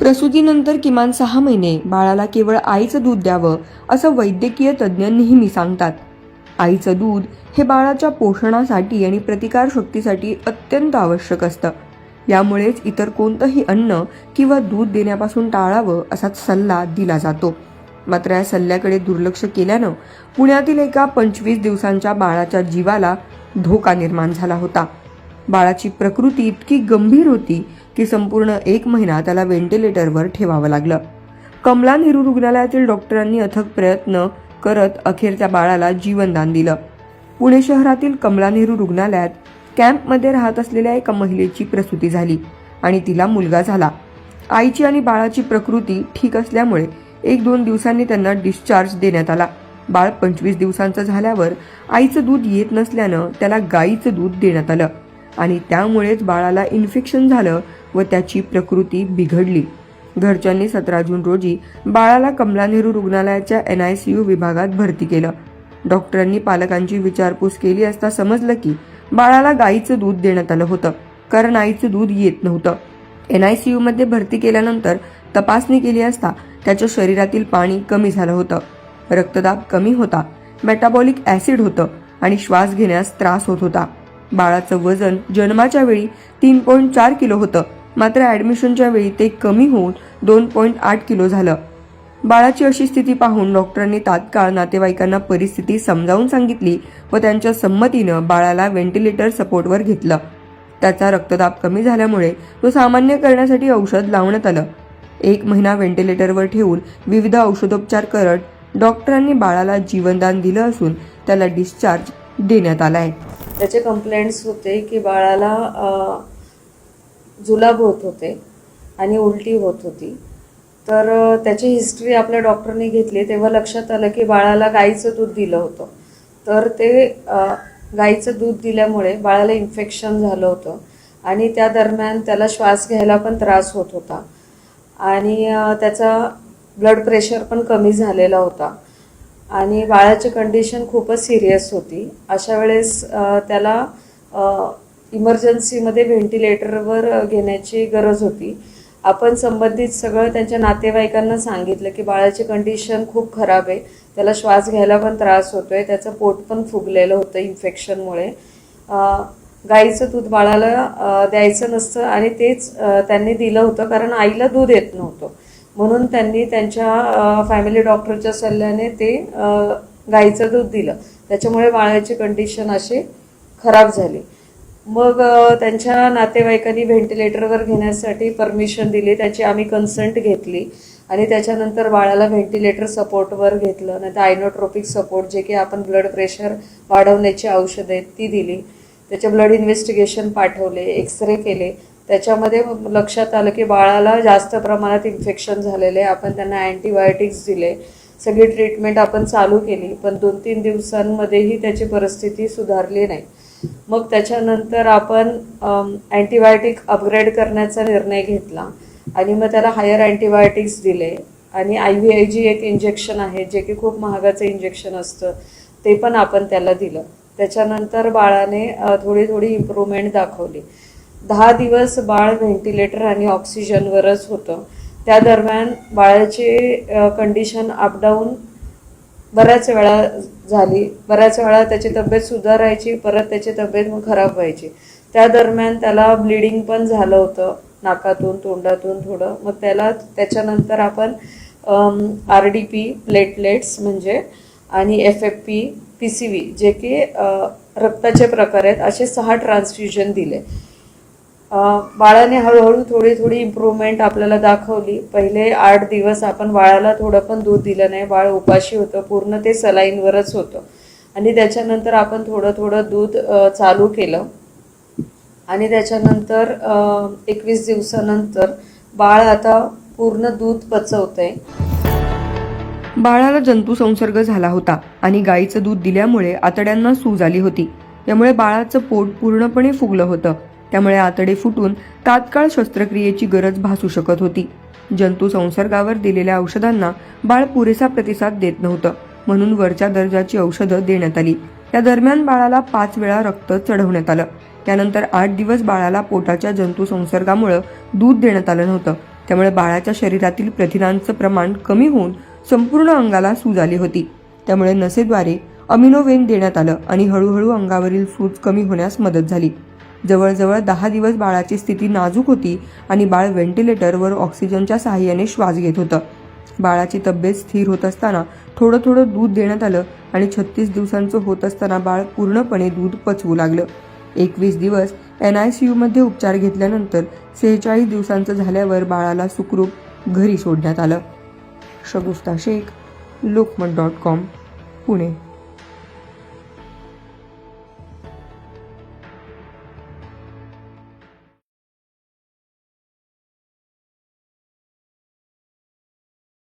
प्रसूतीनंतर किमान सहा महिने बाळाला केवळ आईचं दूध द्यावं असं वैद्यकीय तज्ज्ञ नेहमी सांगतात. आईचं दूध हे बाळाच्या पोषणासाठी आणि प्रतिकारशक्तीसाठी अत्यंत आवश्यक असतं. यामुळेच इतर कोणतंही अन्न किंवा दूध देण्यापासून टाळावं असा सल्ला दिला जातो. मात्र या सल्ल्याकडे दुर्लक्ष केल्यानं पुण्यातील एका पंचवीस दिवसांच्या बाळाच्या जीवाला धोका निर्माण झाला होता. बाळाची प्रकृती इतकी गंभीर होती की संपूर्ण एक महिना त्याला व्हेंटिलेटरवर ठेवावं लागलं. कमला नेहरू रुग्णालयातील डॉक्टरांनी अथक प्रयत्न करत अखेर त्या बाळाला जीवनदान दिलं. पुणे शहरातील कमला नेहरू रुग्णालयात कॅम्पमध्ये राहत असलेल्या एका महिलेची प्रसूती झाली आणि तिला मुलगा झाला. आईची आणि बाळाची प्रकृती ठीक असल्यामुळे एक दोन दिवसांनी त्यांना डिस्चार्ज देण्यात आला. बाळ पंचवीस दिवसांचं झाल्यावर आईचं दूध येत नसल्यानं त्याला गाईचं दूध देण्यात आलं. आणि त्यामुळेच बाळाला इन्फेक्शन झालं व त्याची प्रकृती बिघडली. घरच्यांनी सतरा जून रोजी बाळाला कमला नेहरू रुग्णालयाच्या एन आय सी यू विभागात भरती केलं. डॉक्टरांनी पालकांची विचारपूस केली असता समजलं की बाळाला गाईचं दूध देण्यात आलं होतं. कारण आईचं दूध येत नव्हतं. एन आय सी यूमध्ये भरती केल्यानंतर तपासणी केली असता त्याच्या शरीरातील पाणी कमी झालं होतं. रक्तदाब कमी होता. मेटाबॉलिक ॲसिड होतं आणि श्वास घेण्यास त्रास होत होता. बाळाचं वजन जन्माच्या वेळी तीन पॉईंट चार किलो होतं. मात्र ॲडमिशनच्या वेळी ते कमी होऊन दोन पॉईंट आठ किलो झालं. बाळाची अशी स्थिती पाहून डॉक्टरांनी तात्काळ नातेवाईकांना परिस्थिती समजावून सांगितली व त्यांच्या संमतीनं बाळाला व्हेंटिलेटर सपोर्टवर घेतलं. त्याचा रक्तदाब कमी झाल्यामुळे तो सामान्य करण्यासाठी औषध लावण्यात आलं. एक महिना व्हेंटिलेटरवर ठेवून विविध औषधोपचार करत डॉक्टरांनी बाळाला जीवनदान दिलं असून त्याला डिस्चार्ज देण्यात आलाय. त्याचे कंप्लेंट्स होते की बाळाला जुलाब होत होते आणि उलटी होत होती. तर त्याची हिस्ट्री आपल्या डॉक्टरने घेतली. तेव्हा लक्षात आलं की बाळाला गाईचं दूध दिलं होतं. तर ते गाईचं दूध दिल्यामुळे बाळाला इन्फेक्शन झालं होतं आणि त्या दरम्यान त्याला श्वास घ्यायला पण त्रास होत होता. आणि त्याचा ब्लड प्रेशर पण कमी झालेला होता. आणि बाळाची कंडिशन खूपच सिरियस होती. अशा वेळेस त्याला इमर्जन्सीमध्ये व्हेंटिलेटरवर घेण्याची गरज होती. आपण संबंधित सगळं त्यांच्या नातेवाईकांना सांगितलं की बाळाची कंडिशन खूप खराब आहे. त्याला श्वास घ्यायला पण त्रास होतो आहे त्याचं पोट पण फुगलेलं होतं इन्फेक्शनमुळे गाईचं दूध बाळाला द्यायचं नसतं आणि तेच त्यांनी दिलं होतं कारण आईला दूध येत नव्हतं. म्हणून त्यांनी त्यांच्या फॅमिली डॉक्टरच्या सल्ल्याने ते गाईचं दूध दिलं. त्याच्यामुळे बाळाची कंडिशन अशी खराब झाली. मग त्यांच्या नातेवाईकांनी व्हेंटिलेटरवर घेण्यासाठी परमिशन दिली. त्याची आम्ही कन्संट घेतली. आणि त्याच्यानंतर बाळाला व्हेंटिलेटर सपोर्टवर घेतलं. नाही तर आयनोट्रोपिक सपोर्ट जे की आपण ब्लड प्रेशर वाढवण्याची औषधं आहेत ती दिली. त्याचे ब्लड इन्व्हेस्टिगेशन पाठवले एक्सरे केले. त्याच्यामध्ये लक्षात आलं की बाळाला जास्त प्रमाणात इन्फेक्शन झालेले आहे आपण त्यांना अँटीबायोटिक्स दिले सगळी ट्रीटमेंट आपण चालू केली पण दोन तीन दिवसांमध्येही त्याची परिस्थिती सुधारली नाही. मग त्याच्यानंतर आपण अँटीबायोटिक अपग्रेड करण्याचा निर्णय घेतला आणि मग त्याला हायर अँटीबायोटिक्स दिले आणि आय व्ही आय जी एक इंजेक्शन आहे जे की खूप महागाचं इंजेक्शन असतं ते पण आपण त्याला दिलं. त्याच्यानंतर बाळाने थोडी थोडी इम्प्रूव्हमेंट दाखवली. दहा दिवस बाळ व्हेंटिलेटर आणि ऑक्सिजनवरच होतं. त्या दरम्यान बाळाचे कंडिशन अपडाऊन बऱ्याच वेळा झाली. बऱ्याच वेळा त्याची तब्येत सुधारायची परत त्याची तब्येत मग खराब व्हायची. त्या दरम्यान त्याला ब्लिडिंग पण झालं होतं नाकातून तोंडातून थोडं. मग त्याला त्याच्यानंतर आपण आर डी पी प्लेटलेट्स म्हणजे आणि F F P P C V जे की रक्ताचे प्रकार आहेत असे सहा ट्रान्सफ्युजन दिले. बाळाने हळूहळू थोडी थोडी इम्प्रूव्हमेंट आपल्याला दाखवली. पहिले आठ दिवस आपण बाळाला थोडं पण दूध दिलं नाही. बाळ उपाशी होतं. पूर्ण ते सलाईनवरच होतं. आणि त्याच्यानंतर आपण थोडं थोडं दूध चालू केलं. आणि त्याच्यानंतर एकवीस दिवसानंतर बाळ आता पूर्ण दूध पचवतंय. बाळाला जंतू संसर्ग झाला होता आणि गाईचं दूध दिल्यामुळे आतड्यांना सूज आली होती. त्यामुळे बाळाचं पोट पूर्णपणे फुगलं होतं. त्यामुळे आतडे फुटून तात्काळ शस्त्रक्रियेची गरज भासू शकत होती. जंतू संसर्गावर दिलेल्या औषधांना बाळ पुरेसा प्रतिसाद देत नव्हतं म्हणून वरच्या दर्जाची औषधं देण्यात आली. त्या दरम्यान बाळाला पाच वेळा रक्त चढवण्यात आलं. त्यानंतर आठ दिवस बाळाला पोटाच्या जंतू संसर्गामुळं दूध देण्यात आलं नव्हतं. त्यामुळे बाळाच्या शरीरातील प्रथिनांचं प्रमाण कमी होऊन संपूर्ण अंगाला सूज आली होती. त्यामुळे नसेद्वारे अमिनोवेन देण्यात आलं आणि हळूहळू अंगावरील सूज कमी होण्यास मदत झाली. जवळजवळ दहा दिवस बाळाची स्थिती नाजूक होती आणि बाळ व्हेंटिलेटरवर ऑक्सिजनच्या सहाय्याने श्वास घेत होतं. बाळाची तब्येत स्थिर होत असताना थोडं थोडं दूध देण्यात आलं आणि छत्तीस दिवसांचं होत असताना बाळ पूर्णपणे दूध पचवू लागलं. एकवीस दिवस एन आय सी यूमध्ये उपचार घेतल्यानंतर सेहेचाळीस दिवसांचं झाल्यावर बाळाला सुखरूप घरी सोडण्यात आलं. Shagufta Shaikh Lokmat dot com Pune.